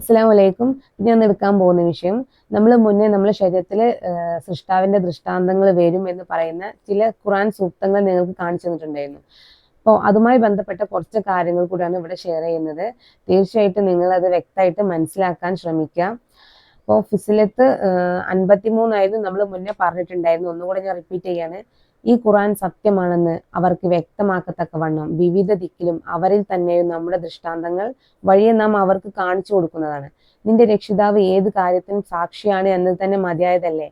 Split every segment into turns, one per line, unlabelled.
അസ്സാം വലൈക്കും ഞാൻ എടുക്കാൻ പോകുന്ന വിഷയം. നമ്മൾ മുന്നേ നമ്മുടെ ശരീരത്തിൽ സൃഷ്ടാവിന്റെ ദൃഷ്ടാന്തങ്ങൾ വരും എന്ന് പറയുന്ന ചില ഖുറാൻ സൂക്തങ്ങൾ നിങ്ങൾക്ക് കാണിച്ചു തന്നിട്ടുണ്ടായിരുന്നു. അപ്പോൾ അതുമായി ബന്ധപ്പെട്ട കുറച്ച് കാര്യങ്ങൾ കൂടിയാണ് ഇവിടെ ഷെയർ ചെയ്യുന്നത്. തീർച്ചയായിട്ടും നിങ്ങൾ അത് വ്യക്തമായിട്ട് മനസ്സിലാക്കാൻ ശ്രമിക്കുക. അപ്പോൾ ഫിസിലത്ത് അൻപത്തിമൂന്നായിരുന്നു നമ്മൾ മുന്നേ പറഞ്ഞിട്ടുണ്ടായിരുന്നു. ഒന്നുകൂടെ ഞാൻ റിപ്പീറ്റ് ചെയ്യാണ്. ഈ ഖുറാൻ സത്യമാണെന്ന് അവർക്ക് വ്യക്തമാക്കത്തക്കവണ്ണം വിവിധ ദിക്കിലും അവരിൽ തന്നെയും നമ്മുടെ ദൃഷ്ടാന്തങ്ങൾ വഴിയെ നാം അവർക്ക് കാണിച്ചു കൊടുക്കുന്നതാണ്. നിന്റെ രക്ഷിതാവ് ഏത് കാര്യത്തിനും സാക്ഷിയാണ് എന്നത് തന്നെ മതിയായതല്ലേ?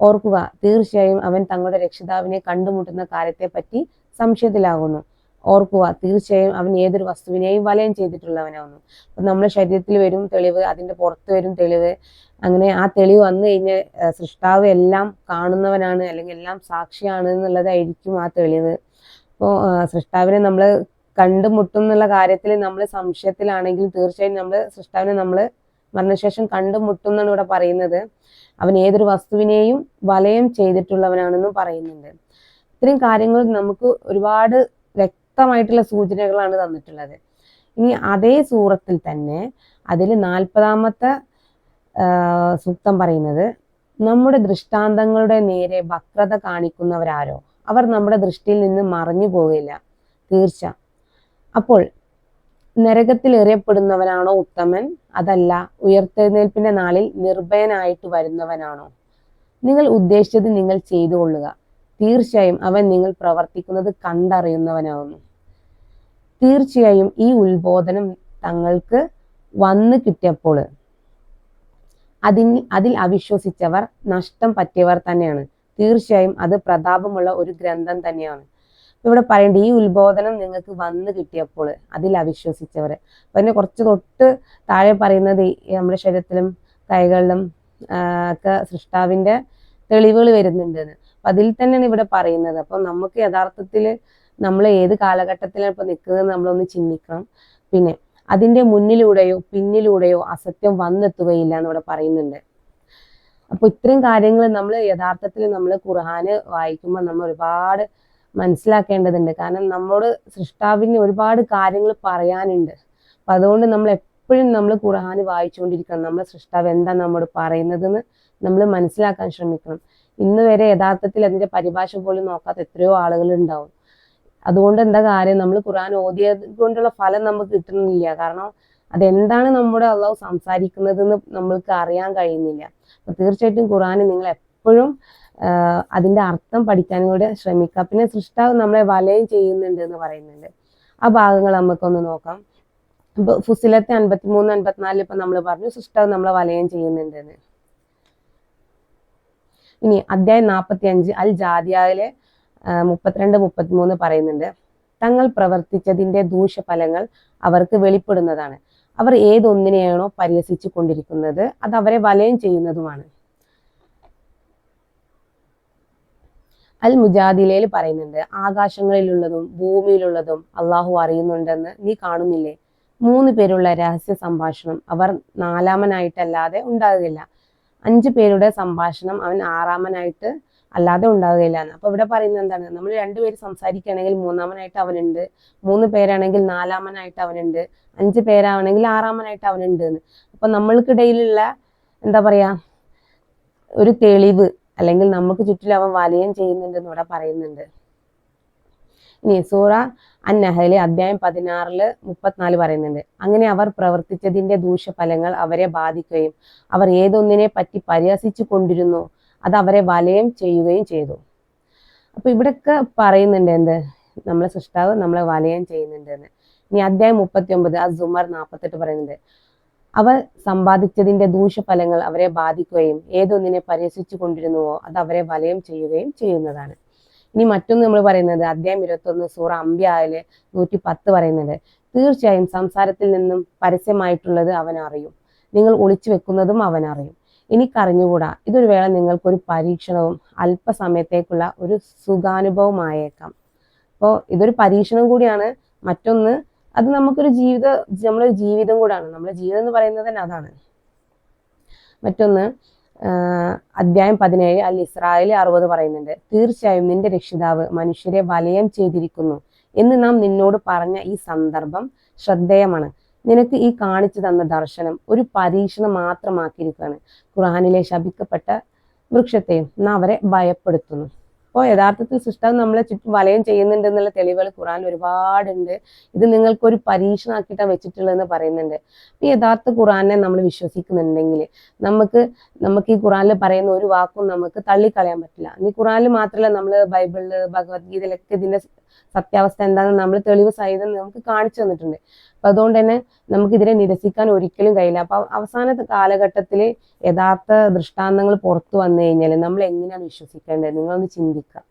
ഓർക്കുക തീർച്ചയായും അവൻ തങ്ങളുടെ രക്ഷിതാവിനെ കണ്ടുമുട്ടുന്ന കാര്യത്തെപ്പറ്റി സംശയത്തിലാകുന്നു. ഓർക്കുക. തീർച്ചയായും അവൻ ഏതൊരു വസ്തുവിനെയും വലയം ചെയ്തിട്ടുള്ളവനാവുന്നു. അപ്പൊ നമ്മുടെ ശരീരത്തിൽ വരും തെളിവ് അതിന്റെ പുറത്ത് വരും തെളിവ്. അങ്ങനെ ആ തെളിവ് വന്നു കഴിഞ്ഞാൽ സൃഷ്ടാവ് എല്ലാം കാണുന്നവനാണ് അല്ലെങ്കിൽ എല്ലാം സാക്ഷിയാണ് എന്നുള്ളതായിരിക്കും ആ തെളിവ്. അപ്പോൾ സൃഷ്ടാവിനെ നമ്മൾ കണ്ടുമുട്ടും എന്നുള്ള കാര്യത്തിൽ നമ്മൾ സംശയത്തിലാണെങ്കിൽ തീർച്ചയായും നമ്മൾ സൃഷ്ടാവിനെ നമ്മൾ മരണശേഷം കണ്ടുമുട്ടും എന്നാണ് ഇവിടെ പറയുന്നത്. അവൻ ഏതൊരു വസ്തുവിനെയും വലയം ചെയ്തിട്ടുള്ളവനാണെന്നും പറയുന്നുണ്ട്. ഇത്രയും കാര്യങ്ങൾ നമുക്ക് ഒരുപാട് വ്യക്തമായിട്ടുള്ള സൂചനകളാണ് തന്നിട്ടുള്ളത്. ഇനി അതേ സൂറത്തിൽ തന്നെ അതിൽ നാൽപ്പതാമത്തെ സൂക്തം പറയുന്നത് നമ്മുടെ ദൃഷ്ടാന്തങ്ങളുടെ നേരെ വക്രത കാണിക്കുന്നവരാരോ? അവർ നമ്മുടെ ദൃഷ്ടിയിൽ നിന്ന് മറഞ്ഞു പോകില്ല തീർച്ച. അപ്പോൾ നരകത്തിൽ എറിയപ്പെടുന്നവനാണോ ഉത്തമൻ? അതല്ല ഉയർത്തെഴുന്നേൽപ്പിന്റെ നാളിൽ നിർഭയനായിട്ട് വരുന്നവനാണോ? നിങ്ങൾ ഉദ്ദേശിച്ചത് നിങ്ങൾ ചെയ്തു കൊള്ളുക തീർച്ചയായും അവൻ നിങ്ങൾ പ്രവർത്തിക്കുന്നത് കണ്ടറിയുന്നവനാവുന്നു. തീർച്ചയായും ഈ ഉത്ബോധനം തങ്ങൾക്ക് വന്നു കിട്ടിയപ്പോൾ അതിൽ അതിൽ അവിശ്വസിച്ചവർ നഷ്ടം പറ്റിയവർ തന്നെയാണ്. തീർച്ചയായും അത് പ്രതാപമുള്ള ഒരു ഗ്രന്ഥം തന്നെയാണ്. ഇവിടെ പറയേണ്ട ഈ ഉത്ബോധനം നിങ്ങൾക്ക് വന്നു കിട്ടിയപ്പോൾ അതിൽ അവിശ്വസിച്ചവർ. അപ്പൊ അതിനെ കുറച്ച് തൊട്ട് താഴെ പറയുന്നത് നമ്മുടെ ശരീരത്തിലും കൈകളിലും ഒക്കെ സൃഷ്ടാവിന്റെ തെളിവുകൾ വരുന്നുണ്ട് അപ്പൊ അതിൽ തന്നെയാണ് ഇവിടെ പറയുന്നത്. അപ്പൊ നമുക്ക് യഥാർത്ഥത്തിൽ നമ്മൾ ഏത് കാലഘട്ടത്തിലാണ് ഇപ്പൊ നിൽക്കുന്നത് നമ്മളൊന്ന് ചിന്തിക്കണം. പിന്നെ അതിന്റെ മുന്നിലൂടെയോ പിന്നിലൂടെയോ അസത്യം വന്നെത്തുകയില്ല എന്നിവിടെ പറയുന്നുണ്ട്. അപ്പൊ ഇത്രയും കാര്യങ്ങൾ നമ്മൾ യഥാർത്ഥത്തിൽ നമ്മൾ ഖുർഹാന് വായിക്കുമ്പോൾ നമ്മൾ ഒരുപാട് മനസ്സിലാക്കേണ്ടതുണ്ട്. കാരണം നമ്മളോട് സൃഷ്ടാവിന് ഒരുപാട് കാര്യങ്ങൾ പറയാനുണ്ട്. അപ്പൊ അതുകൊണ്ട് നമ്മൾ എപ്പോഴും നമ്മൾ ഖുർഹാന് വായിച്ചുകൊണ്ടിരിക്കണം. നമ്മൾ സൃഷ്ടാവ് എന്താ നമ്മോട് പറയുന്നതെന്ന് നമ്മൾ മനസ്സിലാക്കാൻ ശ്രമിക്കണം. ഇന്ന് വരെ യഥാർത്ഥത്തിൽ അതിന്റെ പരിഭാഷ പോലും നോക്കാത്ത എത്രയോ ആളുകൾ ഉണ്ടാവും അതുകൊണ്ട് എന്താ കാര്യം? നമ്മൾ ഖുർആൻ ഓതിയത് കൊണ്ടുള്ള ഫലം നമുക്ക് കിട്ടുന്നില്ല. കാരണം അതെന്താണ് നമ്മുടെ അള്ളാഹു സംസാരിക്കുന്നതെന്ന് നമ്മൾക്ക് അറിയാൻ കഴിയുന്നില്ല. അപ്പൊ തീർച്ചയായിട്ടും ഖുർആൻ നിങ്ങൾ എപ്പോഴും അതിന്റെ അർത്ഥം പഠിക്കാനും കൂടെ ശ്രമിക്കുക. പിന്നെ സൃഷ്ടാവ് നമ്മളെ വലയം ചെയ്യുന്നുണ്ട് എന്ന് പറയുന്നുണ്ട്. ആ ഭാഗങ്ങൾ നമുക്കൊന്ന് നോക്കാം. ഇപ്പൊ ഫുസിലത്തെ അൻപത്തിമൂന്ന് അൻപത്തിനാലിൽ ഇപ്പൊ നമ്മൾ പറഞ്ഞു സൃഷ്ടാവ് നമ്മളെ വലയം ചെയ്യുന്നുണ്ടെന്ന്. ഇനി അധ്യായം നാൽപ്പത്തി അഞ്ച് അൽ ജാതിയാലെ മുപ്പത്തിരണ്ട് മുപ്പത്തിമൂന്ന് പറയുന്നുണ്ട്. തങ്ങൾ പ്രവർത്തിച്ചതിന്റെ ദൂഷ്യഫലങ്ങൾ അവർക്ക് വെളിപ്പെടുന്നതാണ്. അവർ ഏതൊന്നിനെയാണോ പരിഹസിച്ചു കൊണ്ടിരിക്കുന്നത് അത് അവരെ വലയം ചെയ്യുന്നതുമാണ്. അൽ മുജാദിലയിൽ പറയുന്നുണ്ട് ആകാശങ്ങളിലുള്ളതും ഭൂമിയിലുള്ളതും അള്ളാഹു അറിയുന്നുണ്ടെന്ന് നീ കാണുന്നില്ലേ? മൂന്ന് പേരുള്ള രഹസ്യ സംഭാഷണം അവർ നാലാമനായിട്ടല്ലാതെ ഉണ്ടാകുകയില്ല. അഞ്ചു പേരുടെ സംഭാഷണം അവൻ ആറാമനായിട്ട് അല്ലാതെ ഉണ്ടാവുകയില്ല എന്ന്. അപ്പൊ ഇവിടെ പറയുന്നത് എന്താണ്? നമ്മൾ രണ്ടുപേര് സംസാരിക്കുകയാണെങ്കിൽ മൂന്നാമനായിട്ട് അവനുണ്ട്. മൂന്ന് പേരാണെങ്കിൽ നാലാമനായിട്ട് അവനുണ്ട്. അഞ്ച് പേരാണെങ്കിൽ ആറാമനായിട്ട് അവനുണ്ട് എന്ന്. അപ്പൊ നമ്മൾക്കിടയിലുള്ള എന്താ പറയാ ഒരു തെളിവ് അല്ലെങ്കിൽ നമുക്ക് ചുറ്റിലും അവൻ വലയം ചെയ്യുന്നുണ്ട് എന്ന് ഇവിടെ പറയുന്നുണ്ട്. ഇനി സൂറ അന്നഹലി അധ്യായം പതിനാറിൽ മുപ്പത്തിനാല് പറയുന്നുണ്ട്. അങ്ങനെ അവർ പ്രവർത്തിച്ചതിന്റെ ദൂഷ്യഫലങ്ങൾ അവരെ ബാധിക്കുകയും അവർ ഏതൊന്നിനെ പറ്റി പരിഹസിച്ചു കൊണ്ടിരുന്നു അത് അവരെ വലയം ചെയ്യുകയും ചെയ്തു. അപ്പൊ ഇവിടെയൊക്കെ പറയുന്നുണ്ട് എന്ത്? നമ്മളെ സൃഷ്ടാവ് നമ്മളെ വലയം ചെയ്യുന്നുണ്ട് എന്ന് ഇനി അധ്യായം മുപ്പത്തി ഒമ്പത് ആ സുമർ നാൽപ്പത്തെട്ട് പറയുന്നുണ്ട്. അവർ സമ്പാദിച്ചതിന്റെ ദൂഷ്യഫലങ്ങൾ അവരെ ബാധിക്കുകയും ഏതൊന്നിനെ പരിഹസിച്ചു കൊണ്ടിരുന്നുവോ അത് അവരെ വലയം ചെയ്യുകയും ചെയ്യുന്നതാണ്. ഇനി മറ്റൊന്ന് നമ്മൾ പറയുന്നത് അധ്യായം ഇരുപത്തൊന്ന് സൂറ അമ്പ്യായിൽ നൂറ്റി പത്ത് പറയുന്നുണ്ട് തീർച്ചയായും സംസാരത്തിൽ നിന്നും പരസ്യമായിട്ടുള്ളത് അവൻ അറിയും നിങ്ങൾ ഒളിച്ചു വെക്കുന്നതും അവൻ അറിയും എനിക്കറിഞ്ഞുകൂടാ ഇതൊരു വേള നിങ്ങൾക്കൊരു പരീക്ഷണവും അല്പസമയത്തേക്കുള്ള ഒരു സുഖാനുഭവമായേക്കാം. അപ്പോൾ ഇതൊരു പരീക്ഷണം കൂടിയാണ്. മറ്റൊന്ന് അത് നമുക്കൊരു ജീവിത നമ്മളൊരു ജീവിതം കൂടാണ്. നമ്മുടെ ജീവിതം എന്ന് പറയുന്നത് തന്നെ അതാണ്. മറ്റൊന്ന് അധ്യായം പതിനേഴ് അൽ ഇസ്രായേൽ അറുപത് പറയുന്നുണ്ട് തീർച്ചയായും നിന്റെ രക്ഷിതാവ് മനുഷ്യരെ വലയം ചെയ്തിരിക്കുന്നു എന്ന് നാം നിന്നോട് പറഞ്ഞ ഈ സന്ദർഭം ശ്രദ്ധേയമാണ്. നിനക്ക് ഈ കാണിച്ചു തന്ന ദർശനം ഒരു പരീക്ഷണം മാത്രമാക്കിയിരിക്കുകയാണ്. ഖുറാനിലെ ശപിക്കപ്പെട്ട വൃക്ഷത്തെയും നാം അവരെ ഭയപ്പെടുത്തുന്നു. അപ്പോൾ യഥാർത്ഥത്തിൽ സൃഷ്ടാവ് നമ്മളെ ചുറ്റും വലയം ചെയ്യുന്നുണ്ട് എന്നുള്ള തെളിവുകൾ ഖുറാൻ ഒരുപാടുണ്ട്. ഇത് നിങ്ങൾക്കൊരു പരീക്ഷണമാക്കിയിട്ടാണ് വെച്ചിട്ടുള്ളതെന്ന് പറയുന്നുണ്ട്. ഈ യഥാർത്ഥ ഖുറാനെ നമ്മൾ വിശ്വസിക്കുന്നുണ്ടെങ്കിൽ നമുക്ക് നമുക്ക് ഈ ഖുറാനിൽ പറയുന്ന ഒരു വാക്കും നമുക്ക് തള്ളിക്കളയാൻ പറ്റില്ല. ഈ ഖുറാനിൽ മാത്രമല്ല നമ്മൾ ബൈബിളിൽ ഭഗവത്ഗീതയിലൊക്കെ ഇതിന്റെ സത്യാവസ്ഥ എന്താണെന്ന് നമ്മൾ തെളിവ് സഹിതം നമുക്ക് കാണിച്ചു തന്നിട്ടുണ്ട്. അപ്പൊ അതുകൊണ്ട് തന്നെ നമുക്കിതിനെ നിരസിക്കാൻ ഒരിക്കലും കഴിയില്ല. അപ്പൊ അവസാന കാലഘട്ടത്തിൽ യഥാർത്ഥ ദൃഷ്ടാന്തങ്ങൾ പുറത്തു വന്നു കഴിഞ്ഞാൽ നമ്മൾ എങ്ങനെയാണ് വിശ്വസിക്കേണ്ടത്? നിങ്ങളൊന്ന് ചിന്തിക്കുക.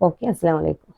ഓക്കെ അസ്സാം വലൈക്കും